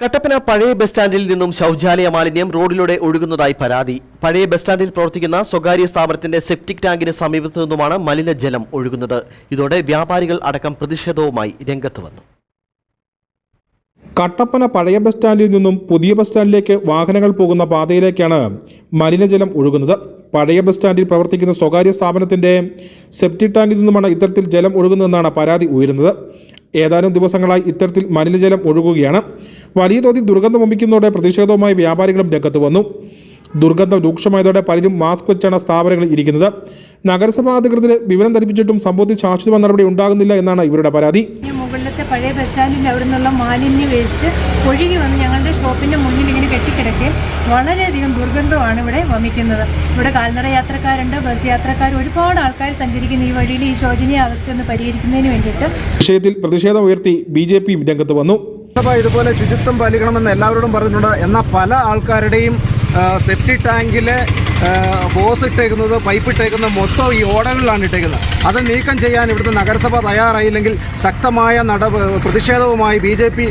കട്ടപ്പന പഴയ ബസ് സ്റ്റാൻഡിൽ നിന്നും ശൗചാലയ മാലിന്യം റോഡിലൂടെ ഒഴുകുന്നതായി പരാതി. പഴയ ബസ് സ്റ്റാൻഡിൽ പ്രവർത്തിക്കുന്ന സ്വകാര്യ സ്ഥാപനത്തിന്റെ സെപ്റ്റിക് ടാങ്കിന് സമീപത്തു നിന്നുമാണ് മലിനജലം ഒഴുകുന്നത്. ഇതോടെ വ്യാപാരികൾ അടക്കം പ്രതിഷേധവുമായി രംഗത്ത് വന്നു. കട്ടപ്പന പഴയ ബസ് സ്റ്റാൻഡിൽ നിന്നും പുതിയ ബസ് സ്റ്റാൻഡിലേക്ക് വാഹനങ്ങൾ പോകുന്ന പാതയിലേക്കാണ് മലിനജലം ഒഴുകുന്നത്. പഴയ ബസ് സ്റ്റാൻഡിൽ പ്രവർത്തിക്കുന്ന സ്വകാര്യ സ്ഥാപനത്തിന്റെ സെപ്റ്റിക് ടാങ്കിൽ നിന്നുമാണ് ഇത്തരത്തിൽ ജലം ഒഴുകുന്നതെന്നാണ് പരാതി ഉയരുന്നത്. ഏതാനും ദിവസങ്ങളായി ഇത്തരത്തിൽ മലിനജലം ഒഴുകുകയാണ്. വലിയ തോതിൽ ദുർഗന്ധം വമ്പിക്കുന്നതോടെ പ്രതിഷേധവുമായി വ്യാപാരികളും രംഗത്ത് വന്നു. ദുർഗന്ധം രൂക്ഷമായതോടെ പലരും മാസ്ക് വെച്ചാണ് സ്ഥാപനങ്ങളിൽ ഇരിക്കുന്നത്. നഗരസഭാ അധികൃതരെ വിവരം ധരിപ്പിച്ചിട്ടും സംഭവത്തിൽ ശാശ്വത നടപടി ഉണ്ടാകുന്നില്ല എന്നാണ് ഇവരുടെ പരാതി. മുകളിലത്തെ പഴയ ബസ് സ്റ്റാൻഡിന്റെ അവിടെ നിന്നുള്ള മാലിന്യ വേസ്റ്റ് ഒഴുകി വന്ന് ഞങ്ങളുടെ ഷോപ്പിന്റെ മുന്നിൽ ഇങ്ങനെ കെട്ടിക്കിടക്കെ വളരെയധികം ദുർഗന്ധമാണ് ഇവിടെ വമിക്കുന്നത്. ഇവിടെ കാൽനട യാത്രക്കാരുണ്ട് ബസ് യാത്രക്കാർ ഒരുപാട് ആൾക്കാർ സഞ്ചരിക്കുന്ന ഈ വഴിയിൽ. ഈ ശോചനീയ അവസ്ഥ ഒന്ന് പരിഹരിക്കുന്നതിന് വേണ്ടിയിട്ട്. വിഷയത്തിൽ പ്രതിഷേധം ഉയർത്തി ബി ജെ പി രംഗത്ത് വന്നു. സഭ ഇതുപോലെ ശുചിത്വം പാലിക്കണമെന്ന് എല്ലാവരോടും പറഞ്ഞിട്ടുണ്ട്. എന്നാൽ പല ആൾക്കാരുടെയും സെപ്റ്റി ടാങ്കിലെ ഹോസ് ഇട്ടേക്കുന്നത് പൈപ്പ് ഇട്ടേക്കുന്ന മൊത്തം ഈ ഓടകളിലാണ് ഇട്ടേക്കുന്നത്. അത് നീക്കം ചെയ്യാൻ ഇവിടുത്തെ നഗരസഭ തയ്യാറായില്ലെങ്കിൽ ശക്തമായ നട പ്രതിഷേധവുമായി ബി ജെ പി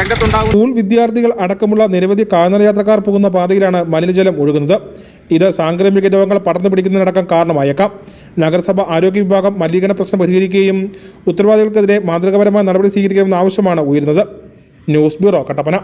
രംഗത്തുണ്ടാകും. സ്കൂൾ വിദ്യാർത്ഥികൾ അടക്കമുള്ള നിരവധി കാൽനട യാത്രക്കാർ പോകുന്ന പാതയിലാണ് മലിനജലം ഒഴുകുന്നത്. ഇത് സാംക്രമിക രോഗങ്ങൾ പടർന്നു പിടിക്കുന്നതിനടക്കം കാരണമായേക്കാം. നഗരസഭ ആരോഗ്യ വിഭാഗം മലിനീകരണ പ്രശ്നം പരിഹരിക്കുകയും ഉത്തരവാദികൾക്കെതിരെ മാതൃകാപരമായ നടപടി സ്വീകരിക്കണമെന്ന ആവശ്യമാണ് ഉയരുന്നത്. News bureau Kattappana.